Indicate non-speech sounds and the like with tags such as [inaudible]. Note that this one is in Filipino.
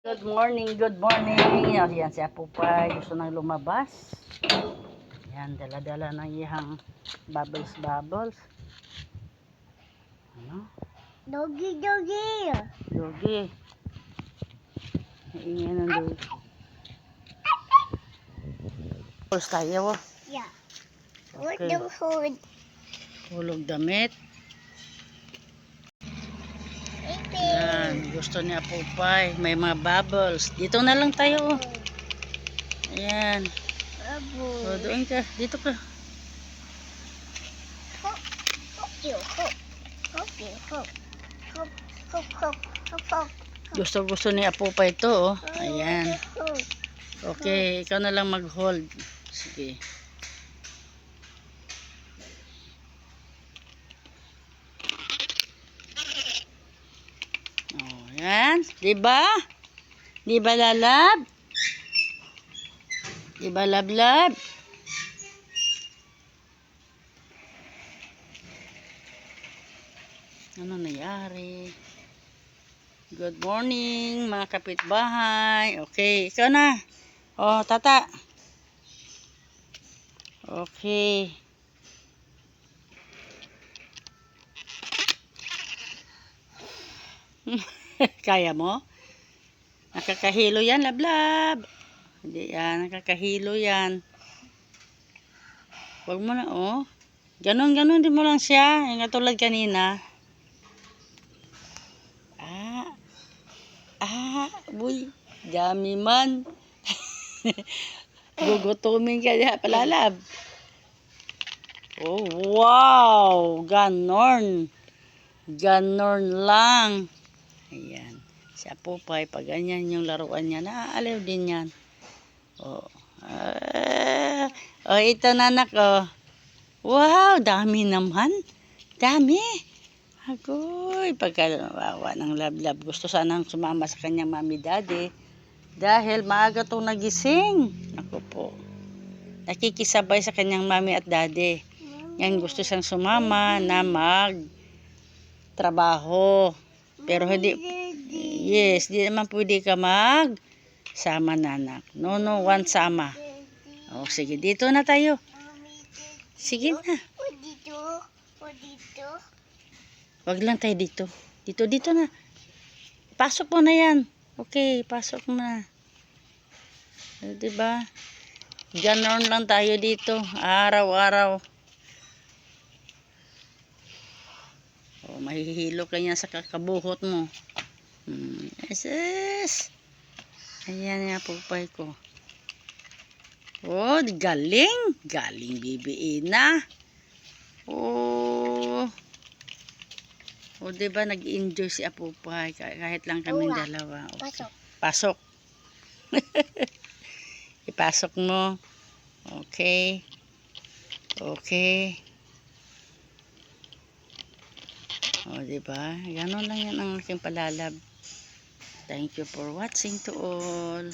Good morning, good morning. Yan, yan si Apo Pai. Gusto nang lumabas. Yan, dala-dala ng ihang bubbles, bubbles. Ano? Doggy, doggy. Yogi. Ingin ng dogi. Tapos tayo. Yeah. What Okay. the hood? Hulog damit. Yan, gusto ni Apo Pai. May mga bubbles. Dito na lang tayo. oh. Ayan. Babu. O, doon ka. Dito ka. Hop. Hop. Hop. Hop. Hop. Hop. Hop. Hop. Hop. Hop. Gusto gusto ni Apo Pai ito. Oh. Ayan. Hop. Okay, ikaw na lang mag-hold. Sige. Oh, yan. Di ba? Di ba lalab? Di ba lablab? Ano nangyari? Good morning, mga kapitbahay. Okay, ikaw na. Oh, tata. Okay. [laughs] [laughs] Kaya mo? Nakakahilo yan, lablab. Hindi yan, nakakahilo yan. Huwag mo na, oh. Ganon, ganon din mo lang siya. Yung katulad kanina. Ah. Ah, boy. Dami man. [laughs] Gugutumin ka niya, palalab. Oh, wow! Ganon. Ganon lang. Po pa, pag ganyan yung laruan niya, naaaliw din yan. Oh. Ah, oh, ito nanak, oh. Wow, dami naman. Dami. Agoy, pagka wawa ng lablab, gusto sanang sumama sa kanyang mami daddy. Dahil maaga itong nagising. Ako po. Nakikisabay sa kanyang mami at daddy. Yan gusto siyang sumama na mag trabaho. Pero hindi, yes, di naman pwede ka mag sama nanak. No, no, one sama. O, sige, dito na tayo. Sige na. O dito. O dito. Wag lang tayo dito. Dito, dito na. Pasok mo na yan. Okay, pasok mo na. Eh, diba? Ganon lang tayo dito. Araw-araw. Oh, mahihilo ka niya sa kakabuhot mo. Hmm. Ayan nga pupay ko. Oh, galing. Galing bibi Ina. Oh. O, di ba nag-enjoy si Apupay kah- kahit lang kami dalawa. O, Pasok. Pasok. [laughs] Ipasok mo. Okay. Okay. O, di ba? Ganon lang yan ang aking palalab. Thank you for watching to all.